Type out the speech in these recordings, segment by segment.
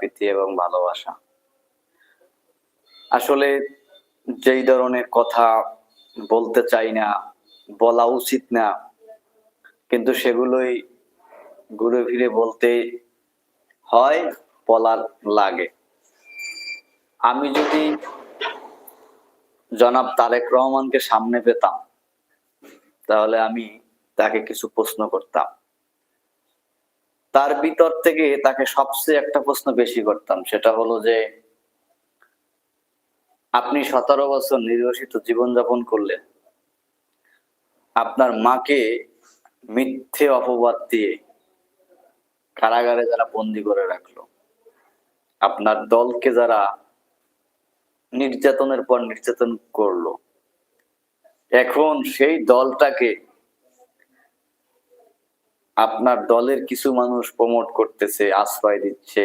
প্রীতি এবং ভালোবাসা। আসলে যেই ধরনের কথা বলতে চাই না, বলা উচিত না, কিন্তু সেগুলোই ঘুরে ফিরে বলতে হয়, বলার লাগে। আমি যদি জনাব তারেক রহমানকে সামনে পেতাম, তাহলে আমি তাকে কিছু প্রশ্ন করতাম। তার ভিতর থেকে তাকে সবচেয়ে একটা প্রশ্ন বেশি করতাম, সেটা হলো যে, আপনি সতেরো বছর নির্বাসিত জীবনযাপন করলেন। আপনার মাকে মিথ্যে অপবাদ দিয়ে কারাগারে যারা বন্দি করে রাখল, আপনার দলকে যারা নির্যাতনের পর নির্যাতন করল, এখন সেই দলটাকে আপনার দলের কিছু মানুষ প্রমোট করতেছে, আশ্রয় দিচ্ছে।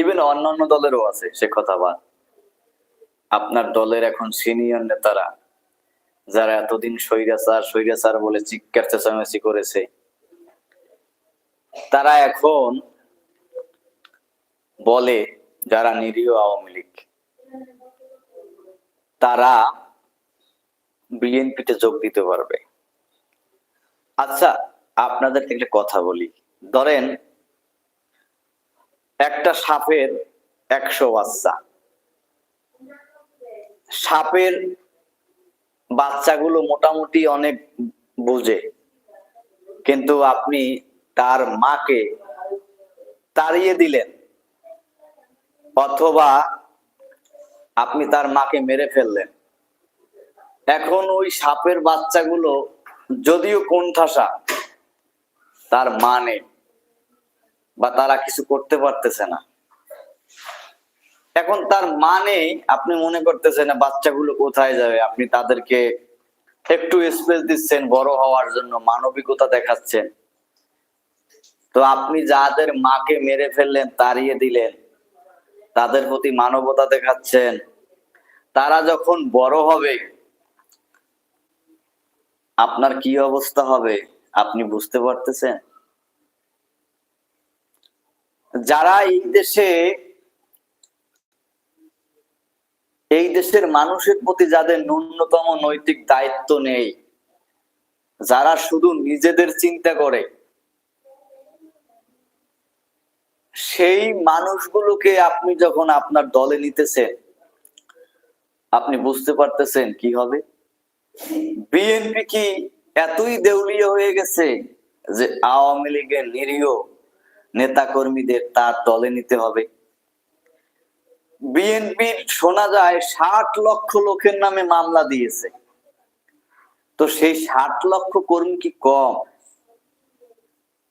ইভেন অন্যান্য দলেরও আছে সে কথা বাদ। আপনার দলের এখন সিনিয়র নেতারা, যারা এতদিন স্বৈরাচার স্বৈরাচার বলে চিৎকার, চেঁচামেচি করেছে, তারা এখন বলে যারা নিরীহ আওয়ামী লীগ, তারা বিএনপিতে যোগ দিতে পারবে। আচ্ছা আপনাদের একটা কথা বলি। ধরেন, একটা সাপের একশো বাচ্চা। সাপের বাচ্চাগুলো মোটামুটি অনেক বুঝে। কিন্তু আপনি তার মাকে তাড়িয়ে দিলেন। অথবা আপনি তার মাকে মেরে ফেললেন। এখন ওই সাপের বাচ্চাগুলো যদিও কোণঠাসা তার মা নেই বা তারা কিছু করতে পারতেছে না। এখন তার মা নেই আপনি মনে করতেছেন বাচ্চাগুলো কোথায় যাবে? আপনি তাদেরকে একটু স্পেস দিচ্ছেন, বড় হওয়ার জন্য মানবিকতা দেখাচ্ছেন। তো আপনি যাদের মাকে মেরে ফেললেন, তাড়িয়ে দিলেন, তাদের প্রতি মানবতা দেখাচ্ছেন, তারা যখন বড় হবে, আপনার কি অবস্থা হবে? আপনি বুঝতে পারতেছেন? যারা এই দেশে, এই দেশের মানুষের প্রতি যাদের ন্যূনতম নৈতিক দায়িত্ব নেই, যারা শুধু নিজেদের চিন্তা করে, সেই মানুষগুলোকে আপনি যখন আপনার দলে নিতেছেন, আপনি বুঝতে পারতেছেন কি হবে? বিএনপি কি এতই দেউলিয়া হয়ে গেছে যে আওয়ামী লীগের নিরীহ নেতা কর্মীদের তার দলে নিতে হবে। বিএনপির শোনা যায় ষাট লক্ষ লোকের নামে মামলা দিয়েছে। তো সেই ষাট লক্ষ কর্মী কি কম?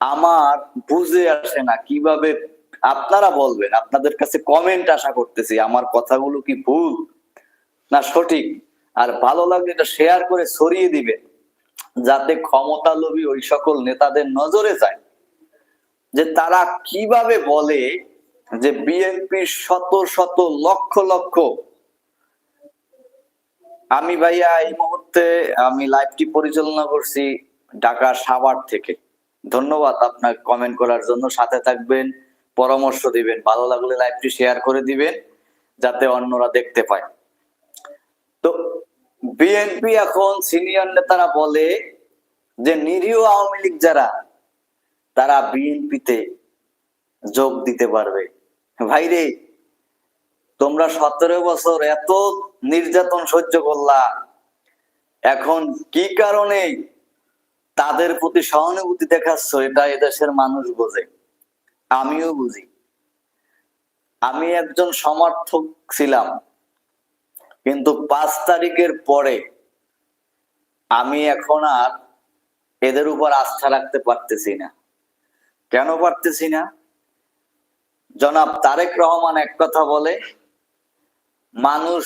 আমার বুঝে আসে না। কীভাবে আপনারা বলবেন? আপনাদের কাছে কমেন্ট আশা করতেছি। আমার কথাগুলো কি ভুল? না সঠিক। আর ভালো লাগলে এটা শেয়ার করে ছড়িয়ে দিবেন। যাতে ক্ষমতা লোভী ওই সকল নেতাদের নজরে যায়। যে তারা কীভাবে বলে যে বিএনপির শত শত লক্ষ লক্ষ আমি ভাইয়া এই মুহূর্তে আমি লাইভটি পরিচালনা করছি ঢাকা সাভার থেকে। ধন্যবাদ আপনার কমেন্ট করার জন্য। সাথে থাকবেন, পরামর্শ দিবেন, ভালো লাগলে লাইভটি শেয়ার করে দিবেন, যাতে অন্যরা দেখতে পায়। তো বিএনপি এখন সিনিয়র নেতারা বলে যে নিরীহ আওয়ামী লীগ যারা, তারা বিএনপিতে যোগ দিতে পারবে। ভাইরে, তোমরা সতেরো বছর এত নির্যাতন সহ্য করলা। এখন কি কারণে তাদের প্রতি সহানুভূতি দেখাচ্ছ? এটা এদেশের মানুষ বোঝে, আমিও বুঝি। আমি একজন সমর্থক ছিলাম। কিন্তু পাঁচ তারিখের পরে আমি এখন আর এদের উপর আস্থা রাখতে পারতেছি না। কেন পারতেছি না? জনাব তারেক রহমান এক কথা বলে, মানুষ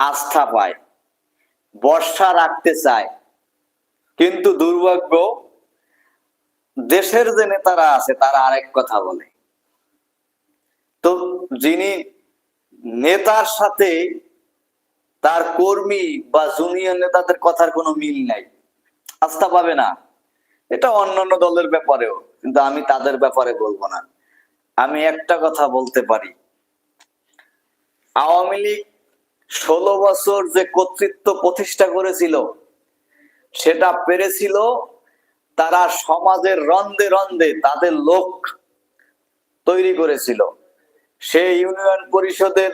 আস্থা পায় বর্ষা রাখতে চায়, কিন্তু দুর্ভাগ্য দেশের যে নেতারা আছে তারা আরেক কথা বলে। তো যিনি নেতার সাথে তার কর্মী বা জুনিয়র নেতাদের কথার কোনো মিল নাই। আস্থা পাবে না। এটা অন্যান্য দলের ব্যাপারেও, কিন্তু আমি তাদের ব্যাপারে বলব না। আমি একটা কথা বলতে পারি। আওয়ামী লীগ ষোলো বছর যে কর্তৃত্ব প্রতিষ্ঠা করেছিল, সেটা পেরেছিল তারা সমাজের রন্দে রন্দে তাদের লোক তৈরি করেছিল। সেই ইউনিয়ন পরিষদের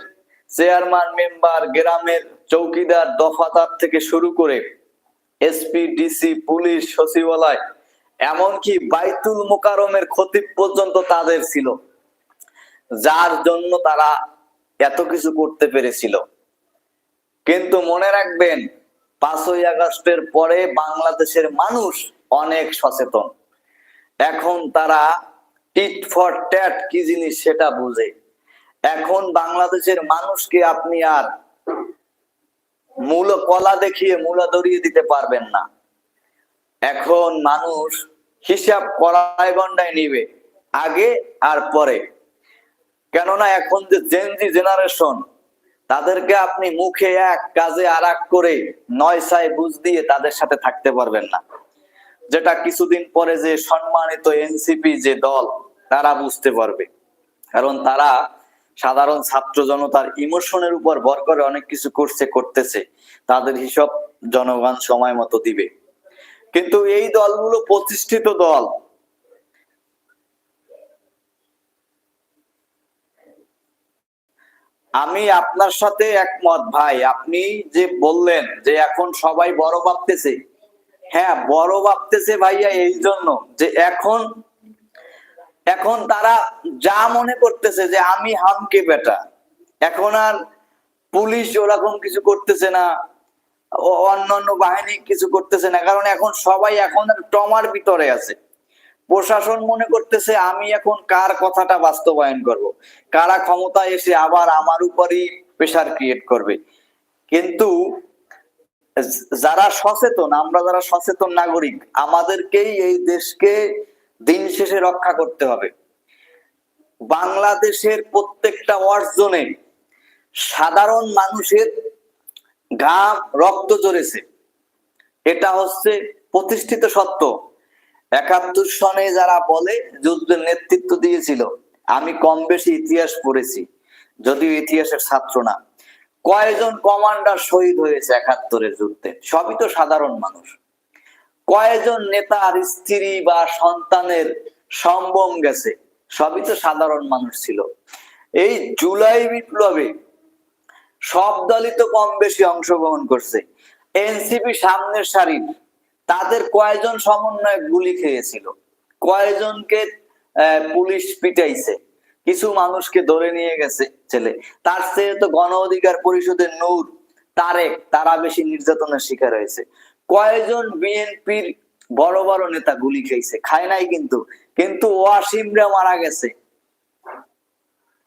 চেয়ারম্যান, মেম্বার, গ্রামের চৌকিদার দফাদার থেকে শুরু করে এসপি ডিসি পুলিশ, সচিবালয়, এমনকি বাইতুল মোকারমের ক্ষতি পর্যন্ত তাদের ছিল, যার জন্য তারা এত কিছু করতে পেরেছিল। কিন্তু মনে রাখবেন, পাঁচই আগস্টের পরে বাংলাদেশের মানুষ অনেক সচেতন। এখন তারা টিট ফর ট্যাট কি জিনিস সেটা বুঝে। এখন বাংলাদেশের মানুষকে আপনি আর মূল কলা দেখিয়ে মূলা দরিয়ে দিতে পারবেন না। এখন মানুষ হিসাব কড়াই গন্ডায় নিবে, আগে আর পরে। কেননা এখন যে জেনজি জেনারেশন তাদেরকে আপনি মুখে এক কাজে আর করে নয় সাই বুঝ দিয়ে তাদের সাথে থাকতে পারবেন না। যেটা কিছুদিন পরে যে সম্মানিত এনসিপি যে দল, তারা বুঝতে পারবে। কারণ তারা সাধারণ ছাত্র জনতার ইমোশনের উপর ভর করে অনেক কিছু করছে, করতেছে। তাদের হিসাব জনগণ সময় মতো দিবে। কিন্তু এই দলগুলো প্রতিষ্ঠিত দল। আমি আপনার সাথে একমত ভাই, আপনি যে বললেন যে এখন সবাই বড় ভাবতেছে। হ্যাঁ বড় ভাবতেছে ভাইয়া এই জন্য যে এখন এখন তারা যা মনে করতেছে যে আমি হামকে বেটা, এখন আর পুলিশ ওরকম কিছু করতেছে না অন্যান্য বাহিনী কিছু করতেছে না, কারণ এখন সবাই এখন টমার ভিতরে আছে প্রশাসন মনে করতেছে আমি এখন কার কথাটা বাস্তবায়ন করব। কারা ক্ষমতা এসে আবার আমার উপরই প্রেশার ক্রিয়েট করবে কিন্তু যারা সচেতন, আমরা যারা সচেতন নাগরিক, আমাদেরকেই এই দেশকে দিন শেষে রক্ষা করতে হবে। বাংলাদেশের প্রত্যেকটা অর্জনে সাধারণ মানুষের ঘাম রক্ত জড়েছে এটা হচ্ছে প্রতিষ্ঠিত সত্য। একাত্তর সনে যারা বলে যুদ্ধের নেতৃত্ব দিয়েছিল, আমি কম বেশি ইতিহাস পড়েছি, যদিও ইতিহাসের ছাত্র না। কয়জন কমান্ডার শহীদ হয়েছে একাত্তরের যুদ্ধে? সবই তো সাধারণ মানুষ। কয়জন নেতার স্ত্রী বা সন্তানের সম্বম গেছে। সবই তো সাধারণ মানুষ ছিল। এই জুলাই বিপ্লবে সব দলই তো কম বেশি অংশগ্রহণ করছে। এনসিপি সামনের সারির তাদের কয়জন সমন্বয়ক গুলি খেয়েছিল। কয়জনকে আহ, পুলিশ পিটাইছে। কিছু মানুষকে ধরে নিয়ে গেছে ছেলে। তার চেয়ে তো গণ অধিকার পরিষদের নূর তারেক তারা বেশি নির্যাতনের শিকার হয়েছে। কয়জন বিএনপির বড় বড় নেতা গুলি খেয়েছে খায় নাই কিন্তু। কিন্তু ওয়াসিমরা মারা গেছে।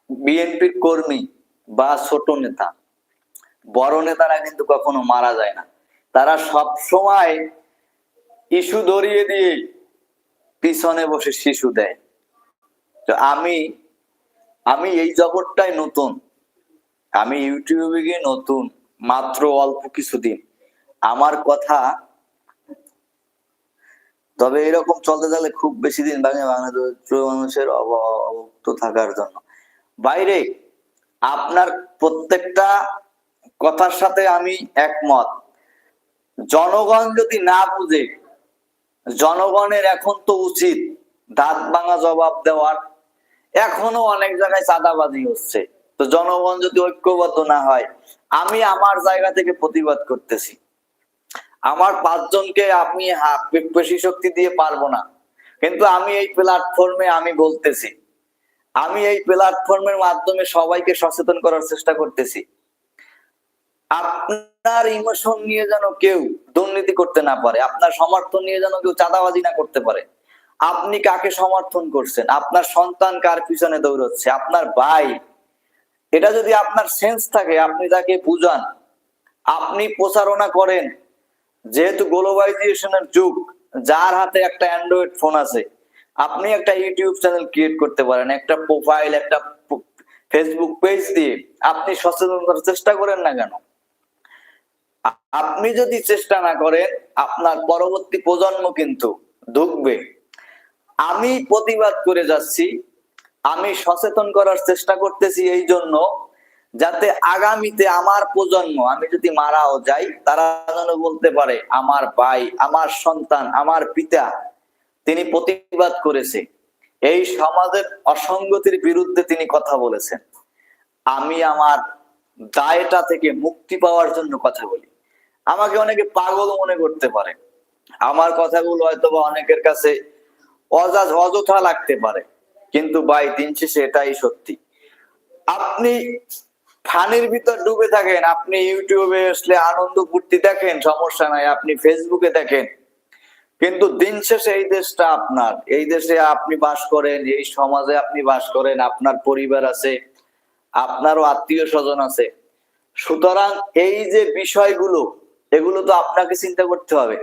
বিএনপির কর্মী বা ছোট নেতা। বড় নেতারা কিন্তু কখনো মারা যায় না। তারা সব সময় ইস্যু ধরিয়ে দিয়ে পিছনে বসে শিশু দেয়। তো আমি আমি এই জগৎটাই নতুন। আমি ইউটিউবে গিয়ে নতুন, মাত্র অল্প কিছুদিন। আমার কথা, তবে এরকম চলতে থাকলে খুব বেশি দিন বাঙে বাংলাদেশ মানুষের অবক্ত থাকার জন্য। বাইরে, আপনার প্রত্যেকটা কথার সাথে আমি একমত। জনগণ যদি না বুঝে, জনগণের এখন তো উচিত দাঁত ভাঙা জবাব দেওয়ার। এখনও অনেক জায়গায় চাঁদাবাজি হচ্ছে। তো জনগণ যদি ঐক্যবদ্ধ না হয়, আমি আমার জায়গা থেকে প্রতিবাদ করতেছি। আমার পাঁচজনকে হা- পেশি শক্তি দিয়ে পারব না। কিন্তু আমি এই প্ল্যাটফর্মে আমি বলতেছি। আমি এই প্ল্যাটফর্মের মাধ্যমে সবাইকে সচেতন করার চেষ্টা করতেছি। আপনার ইমোশন নিয়ে যেন কেউ দুর্নীতি করতে না পারে, আপনার সমর্থন নিয়ে যেন কেউ চাঁদাবাজি না করতে পারে, আপনি কাকে সমর্থন করছেন? আপনার সন্তান কার পিছনে দৌড়চ্ছে? আপনার ভাই? এটা যদি আপনার সেন্স থাকে, আপনি তাকে বুঝান। আপনি প্রচারণা করেন। যেহেতু গ্লোবালাইজেশনের যুগ, যার হাতে একটা অ্যান্ড্রয়েড ফোন আছে, আপনি একটা ইউটিউব চ্যানেল ক্রিয়েট করতে পারেন, একটা প্রোফাইল একটা ফেসবুক পেজ দিয়ে আপনি সচেতন করার চেষ্টা করেন না কেন? আপনি যদি চেষ্টা না করেন, আপনার পরবর্তী প্রজন্ম কিন্তু ঢুকবে। আমি প্রতিবাদ করে যাচ্ছি, আমি সচেতন করার চেষ্টা করতেছি এই জন্য যাতে আগামীতে আমার প্রজন্ম, আমি যদি মারাও যাই, তারা যেন বলতে পারে, আমার ভাই, আমার সন্তান, আমার পিতা, তিনি প্রতিবাদ করেছে। এই সমাজের অসঙ্গতির বিরুদ্ধে তিনি কথা বলেছেন। আমি আমার দায়টা থেকে মুক্তি পাওয়ার জন্য কথা বলি। আমাকে অনেকে পাগল মনে করতে পারে। আমার কথাগুলো হয়তো বা অনেকের কাছে অজাজ, অযথা লাগতে পারে। কিন্তু ভাই, দিন শেষে এটাই সত্যি। আপনি ফানির ভিতর ডুবে থাকেন। আপনি ইউটিউবে আসলে আনন্দ ফুর্তি দেখেন, সমস্যা নাই, আপনি ফেসবুকে দেখেন। কিন্তু দিন শেষে এই দেশটা আপনার। এই দেশে আপনি বাস করেন, এই সমাজে আপনি বাস করেন, আপনার পরিবার আছে, আপনারও আত্মীয় স্বজন আছে। সুতরাং এই যে বিষয়গুলো, এগুলো তো আপনাকে চিন্তা করতে হবে।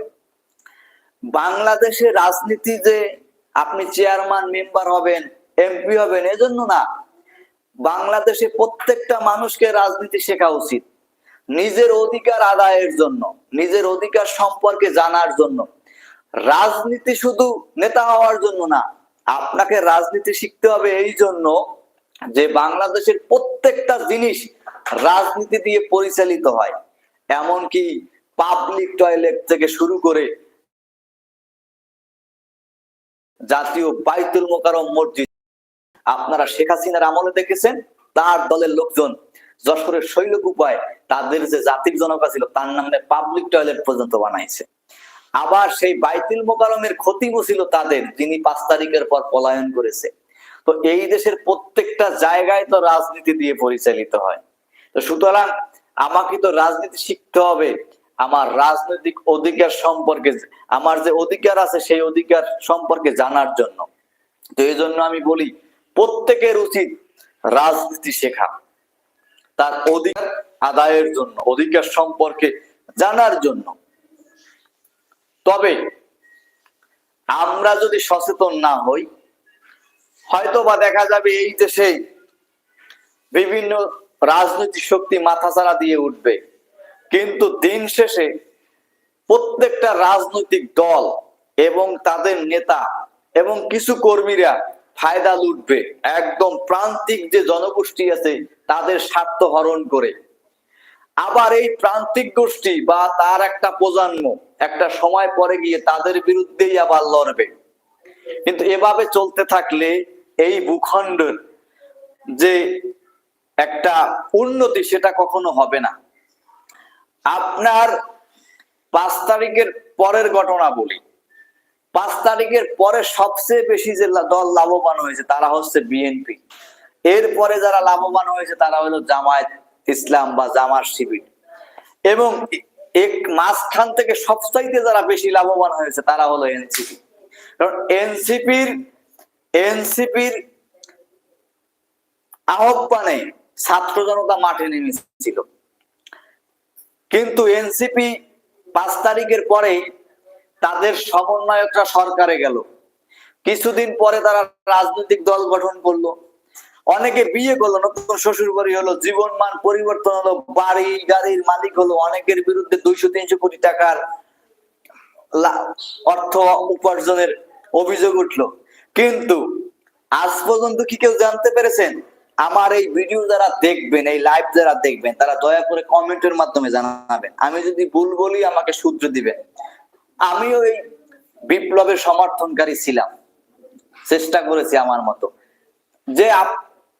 বাংলাদেশের রাজনীতি যে আপনি চেয়ারম্যান মেম্বার হবেন এমপি হবেন, এজন্য না। বাংলাদেশে প্রত্যেকটা মানুষকে রাজনীতি শেখা উচিত। নিজের অধিকার আদায়ের জন্য, নিজের অধিকার সম্পর্কে জানার জন্য। রাজনীতি শুধু নেতা হওয়ার জন্য না, আপনাকে রাজনীতি শিখতে হবে এই জন্য যে বাংলাদেশের প্রত্যেকটা জিনিস রাজনীতি দিয়ে পরিচালিত হয়। এমনকি পাবলিক টয়লেট থেকে শুরু করে জাতীয় বাইতুল মোকারম মসজিদ আপনারা শেখ হাসিনার আমলে দেখেছেন? তার দলের লোকজন যশোরের শৈলক উপায় তাদের যে জাতির জনতা ছিল তার নামে পাবলিক টয়লেট পর্যন্ত বানাইছে। আবার সেই বাইতুল মোকারমের ক্ষতি ছিল তাদের, যিনি পাঁচ তারিখের পর পলায়ন করেছে। তো এই দেশের প্রত্যেকটা জায়গায় তো রাজনীতি দিয়ে পরিচালিত হয়। তো সুতরাং আমাকে তো রাজনীতি শিখতে হবে। আমার রাজনৈতিক অধিকার সম্পর্কে, আমার যে অধিকার আছে সেই অধিকার সম্পর্কে জানার জন্য। তো এই জন্য আমি বলি প্রত্যেকের উচিত রাজনীতি শেখা। তার অধিকার আদায়ের জন্য, অধিকার সম্পর্কে জানার জন্য। তবে আমরা যদি সচেতন না হই হয়তো বা দেখা যাবে এই দেশে বিভিন্ন রাজনৈতিক শক্তি মাথাচাড়া দিয়ে উঠবে। কিন্তু দিন শেষে প্রত্যেকটা রাজনৈতিক দল এবং তাদের নেতা এবং কিছু কর্মীরা ফায়দা লুটবে। একদম প্রান্তিক যে জনগোষ্ঠী আছে, তাদের স্বার্থ হরণ করে। আবার এই প্রান্তিক গোষ্ঠী বা তার একটা প্রজন্ম, একটা সময় পরে গিয়ে তাদের বিরুদ্ধেই আবার লড়বে। কিন্তু এভাবে চলতে থাকলে এই ভূখণ্ডের যে একটা উন্নতি, সেটা কখনো হবে না। আপনার পাঁচ তারিখের পরের ঘটনা বলি। পাঁচ তারিখের পরে সবচেয়ে বেশি যে দল লাভবান হয়েছে তারা হচ্ছে বিএনপি। এরপরে যারা লাভবান হয়েছে তারা হলো জামায়াত ইসলাম বা জামার শিবির। এবং এক মাঝখান থেকে সবচাইতে যারা বেশি লাভবান হয়েছে তারা হলো এনসিপি। কারণ এনসিপির এনসিপির আহ্বানে ছাত্র জনতা মাঠে নেমেছিল। কিন্তু এনসিপি পাঁচ তারিখের পরে তাদের সমন্বয়করা সরকারে গেল। কিছুদিন পরে তারা রাজনৈতিক দল গঠন করল। অনেকে বিয়ে করল, নতুন শ্বশুর বাড়ি হলো, জীবন মান পরিবর্তন হলো, বাড়ি, গাড়ির মালিক হলো, অনেকের বিরুদ্ধে দুইশো, তিনশো কোটি টাকার অর্থ উপার্জনের অভিযোগ উঠল। কিন্তু আজ পর্যন্ত কি কেউ জানতে পেরেছেন? আমার এই ভিডিও যারা দেখবেন, এই লাইভ যারা দেখবেন, তারা দয়া করে কমেন্টের মাধ্যমে জানাবেন। আমি যদি ভুল বলি, আমাকে সূত্র দিবেন। আমিও এই বিপ্লবের সমর্থনকারী ছিলাম। চেষ্টা করেছি আমার মতো। যে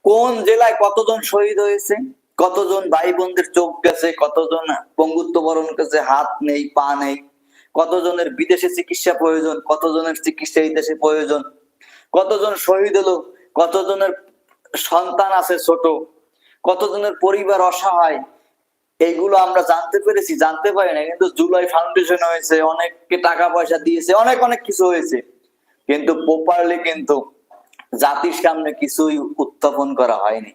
কোন জেলায় কতজন শহীদ হয়েছে, কতজন ভাই বোনদের চোখ গেছে, কতজন পঙ্গুত্ব বরণ করেছে, হাত নেই, পা নেই, কতজনের বিদেশে চিকিৎসা প্রয়োজন, কতজনের চিকিৎসা এই দেশে প্রয়োজন, কতজন শহীদ হলো, কতজনের সন্তান আছে ছোট, কতজনের পরিবার অসহায় এইগুলো আমরা জানতে পেরেছি, জানতে পারি না কিন্তু জুলাই ফাউন্ডেশন হয়েছে, অনেককে টাকা পয়সা দিয়েছে, অনেক অনেক কিছু হয়েছে। কিন্তু প্রপারলি কিন্তু জাতির সামনে কিছুই উত্থাপন করা হয়নি।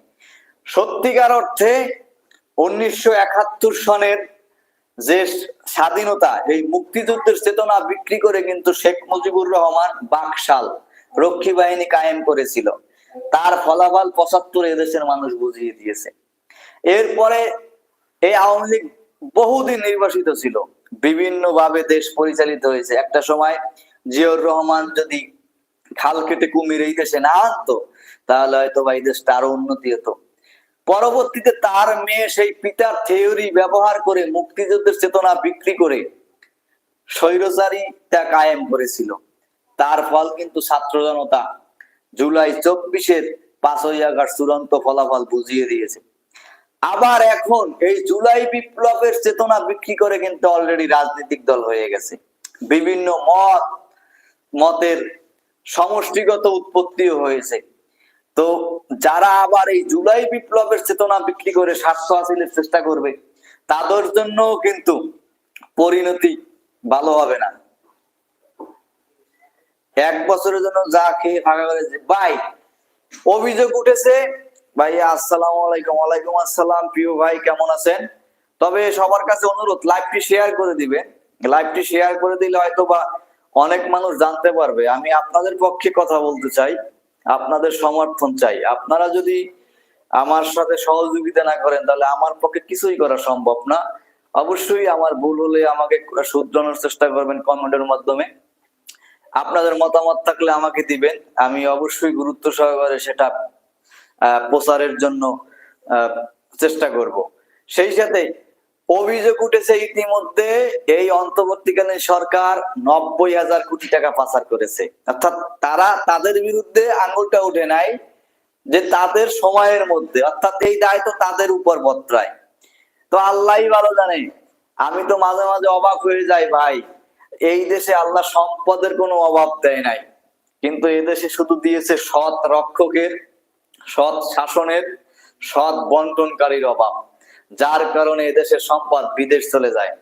সত্যিকার অর্থে উনিশশো একাত্তর সনের যে স্বাধীনতা, এই মুক্তিযুদ্ধের চেতনা বিক্রি করে কিন্তু শেখ মুজিবুর রহমান বাকশাল রক্ষী বাহিনী কায়েম করেছিল। তার ফলাফল পঁচাত্তর এদেশের মানুষ বুঝিয়ে দিয়েছে। এরপরে এই আওয়ামী লীগ বহুদিন নির্বাসিত ছিল। বিভিন্ন ভাবে দেশ পরিচালিত হয়েছে। একটা সময় জিয়র রহমান যদি খাল কেটে কুমির এই দেশে না আনতো, তাহলে হয়তো বা এই দেশটা আরও উন্নতি হতো। পরবর্তীতে তার মেয়ে সেই পিতার থিওরি ব্যবহার করে মুক্তিযুদ্ধের চেতনা বিক্রি করে স্বৈরচারিতা কায়েম করেছিল। তার ফল কিন্তু ছাত্র জনতা জুলাই চব্বিশের পাঁচই আগস্ট চূড়ান্ত ফলাফল বুঝিয়ে দিয়েছে। আবার এখন এই জুলাই বিপ্লবের চেতনা বিক্রি করে কিন্তু অলরেডি রাজনৈতিক দল হয়ে গেছে। বিভিন্ন মত, মতের সমষ্টিগত উৎপত্তিও হয়েছে। তো যারা আবার এই জুলাই বিপ্লবের চেতনা বিক্রি করে স্বার্থ হাসিলের চেষ্টা করবে, তাদের জন্য কিন্তু পরিণতি ভালো হবে না। এক বছরের জন্য যা খেয়ে ফাঁকা করে ভাই, অভিযোগ উঠেছে ভাই আসসালাম আলাইকুম। ওয়ালাইকুম আসসালাম। প্রিয় ভাই, কেমন আছেন? তবে সবার কাছে অনুরোধ লাইভটি শেয়ার করে দিবেন লাইভটি শেয়ার করে দিলে হয়তো বা অনেক মানুষ জানতে পারবে। আমি আপনাদের পক্ষে কথা বলতে চাই, আপনাদের সমর্থন চাই। আপনারা যদি আমার সাথে সহযোগিতা না করেন, তাহলে আমার পক্ষে কিছুই করা সম্ভব না। অবশ্যই আমার ভুল হলে আমাকে শুধরানোর চেষ্টা করবেন কমেন্টের মাধ্যমে। আপনাদের মতামত থাকলে আমাকে দিবেন। আমি অবশ্যই গুরুত্ব সহকারে সেটা প্রচারের জন্য চেষ্টা করব। সেই সাথে অভিযোগ উঠেছে ইতিমধ্যে এই অন্তর্বর্তীকালীন সরকার নব্বই হাজার কোটি টাকা পাচার করেছে। অর্থাৎ তারা তাদের বিরুদ্ধে আঙুলটা উঠে নাই যে তাদের সময়ের মধ্যে, অর্থাৎ এই দায় তো তাদের উপর বর্তায় তো আল্লাহই ভালো জানে, আমি তো মাঝে মাঝে অবাক হয়ে যাই ভাই, এই দেশে আল্লাহ সম্পদের কোনো অভাব দেয় নাই। কিন্তু এদেশে শুধু দিয়েছে সৎ রক্ষকের সৎ শাসনের, সৎ বন্টনকারীর অভাব, যার কারণে এদেশের সম্পদ বিদেশ চলে যায়।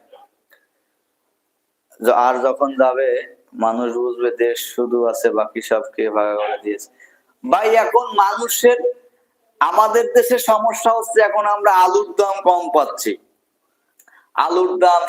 আর যখন যাবে, মানুষ বুঝবে দেশ শুধু আছে, বাকি সবকে ভাগা করে দিয়েছে। ভাই, এখন মানুষের, আমাদের দেশে সমস্যা হচ্ছে, এখন আমরা আলুর দাম কম পাচ্ছি। আলুর দাম